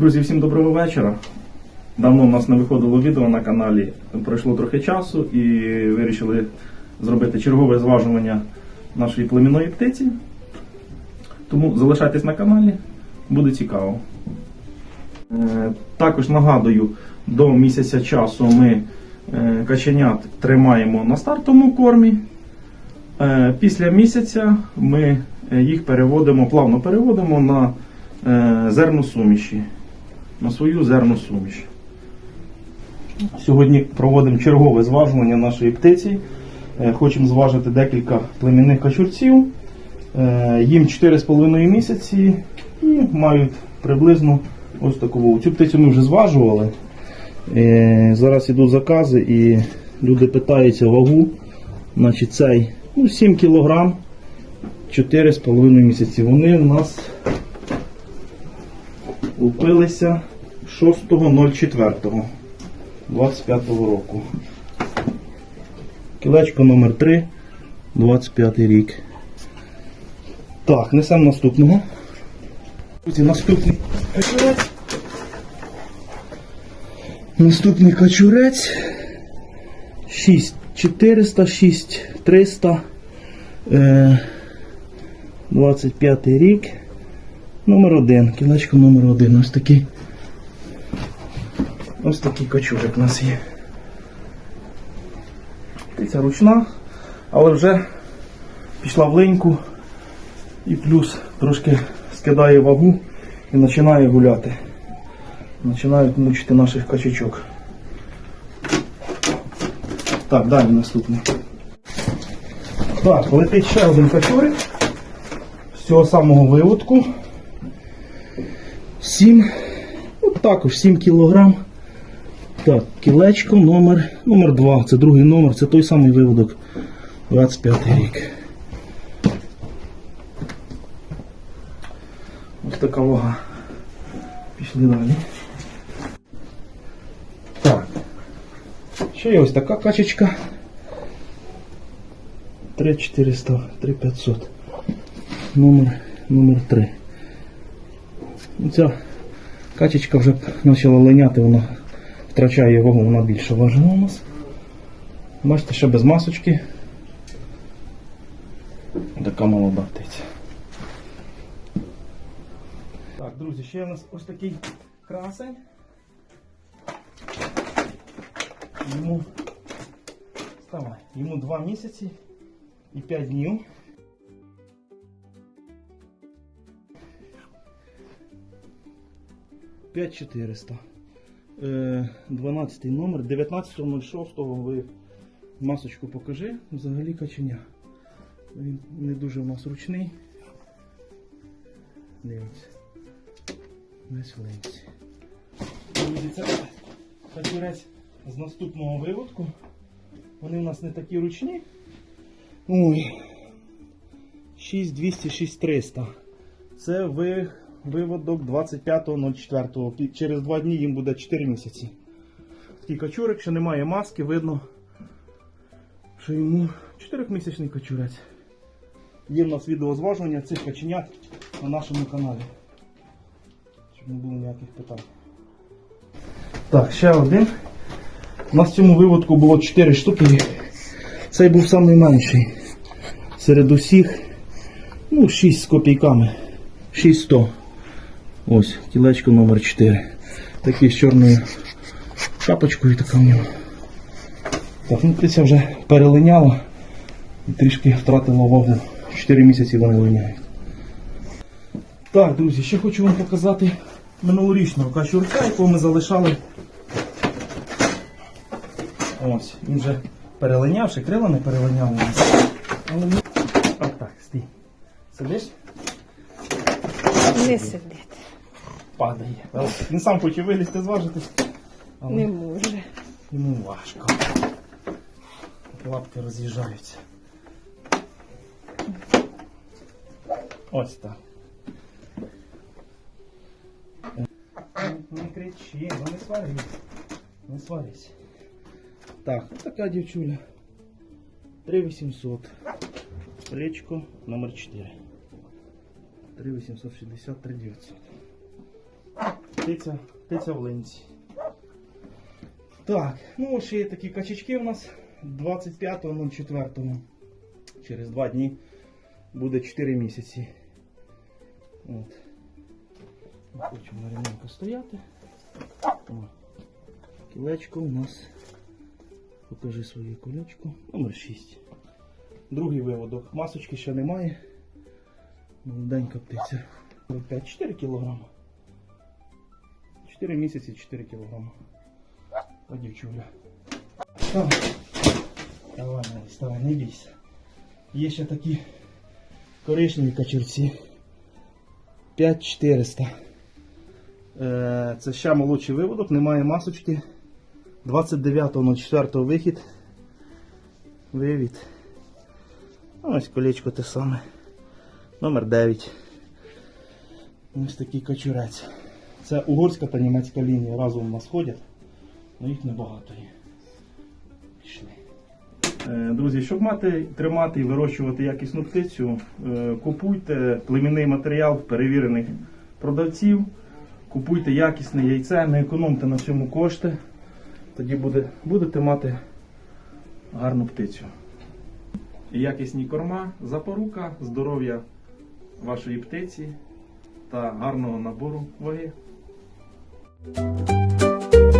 Друзі, всім доброго вечора. Давно в нас не виходило відео на каналі. Пройшло трохи часу і вирішили зробити чергове зважування нашої племінної птиці. Тому залишайтесь на каналі, буде цікаво. Е, Також нагадую, до місяця часу ми е, каченят тримаємо на стартовому кормі. Е, Після місяця ми їх переводимо, плавно переводимо на е, зерносуміші, на свою зерносуміш. Сьогодні проводимо чергове зважування нашої птиці. Е, Хочемо зважити декілька племінних качурців. Е, Їм 4,5 місяці і мають приблизно ось таку. Цю птицю ми вже зважували. Е, Зараз йдуть закази і люди питаються вагу. Значить, цей ну, 7 кг 4,5 місяці. Вони у нас купилися 6.04 року. Кілечко номер 3 25 рік. Так, несемо наступного. Наступний качурець. Наступний качурець. 6400, 6300. Е, 25 рік. Номер один. Кілечко номер один. Ось такий. Ось такий качурик у нас є. Птиця ручна, але вже пішла в линьку і плюс трошки скидає вагу і починає гуляти. Починають мучити наших качачок. Так, далі наступний. Так, летить ще один качурик з цього самого виводку. 7, ну також 7 кілограм. Так, кілечко номер, номер 2. Це другий номер, це той самий виводок. 25 рік. Ось така вага. Пішли далі. Так. Ще є ось така качечка. 3400, 3500. Номер, номер 3. Ця качечка вже почала линяти, вона втрачає вагу, вона більше важна у нас. Бачите, ще без масочки. Така молода птиця. Так, друзі, ще у нас ось такий красень. Йому, вставай, йому 2 місяці і 5 днів. П'ять 400. Е, 12 номер, 19.06 ви масочку покажи, взагалі каченя. Він не дуже у нас ручний. Дивіться. Весь в ленці. Друзі, це качурець з наступного виводку. Вони у нас не такі ручні. Ой. 6200, 6300. Це ви, виводок 25.04. Через 2 дні їм буде 4 місяці. Такий качурик, що немає маски, видно, що йому 4-місячний качурець. Є в нас відеозважування цих каченят на нашому каналі. Щоб не було ніяких питань. Так, ще один. У нас в цьому виводку було 4 штуки. Цей був найменший. Серед усіх. Ну, 6 з копійками. 600. Ось, кілечко номер 4. Такий з чорною шапочкою така в нього. Так, ну птиця вже перелиняла і трішки втратила вагу. 4 місяці вони линяють. Так, друзі, ще хочу вам показати минулорічного качурця, якого ми залишали. Ось, він вже перелинявши, крила не перелиняв. Але. А так, стій. Сидиш? Не сидить. Падає. Ось, Він сам хоче вилізти, зважитись. Але Не може. йому важко. Лапки роз'їжджаються. Ось так. Не кричи, ну не сварись. Не сварись. Так, така дівчуля. 3800. Речко номер 4. 3860, 3900. Птиця, птиця в линці. Так, ну ще є такі качечки у нас 25.04. Через два дні буде 4 місяці. От. Хочемо рівненько стояти. О. Кілечко у нас. Покажи своє колечко. Номер 6. Другий виводок. Масочки ще немає. Молоденька птиця. 5-4 кг. 4 місяці 4 кг. Та дівчуля. Давай. Давай, Настя, давай, не бійся. Є ще такі коричневі качурці. 5400. Е, Це ще молодший виводок, немає масочки. 29.04 вихід. Вивід. Ось колечко те саме. Номер 9. Ось такий качурець. Це угорська та німецька лінія разом у нас ходять, але їх небагато є. Е, Друзі, щоб мати, тримати і вирощувати якісну птицю, е, купуйте племінний матеріал перевірених продавців, купуйте якісне яйце, не економте на цьому кошти, тоді буде, будете мати гарну птицю. Якісні корма, запорука, здоров'я вашої птиці та гарного набору ваги. Música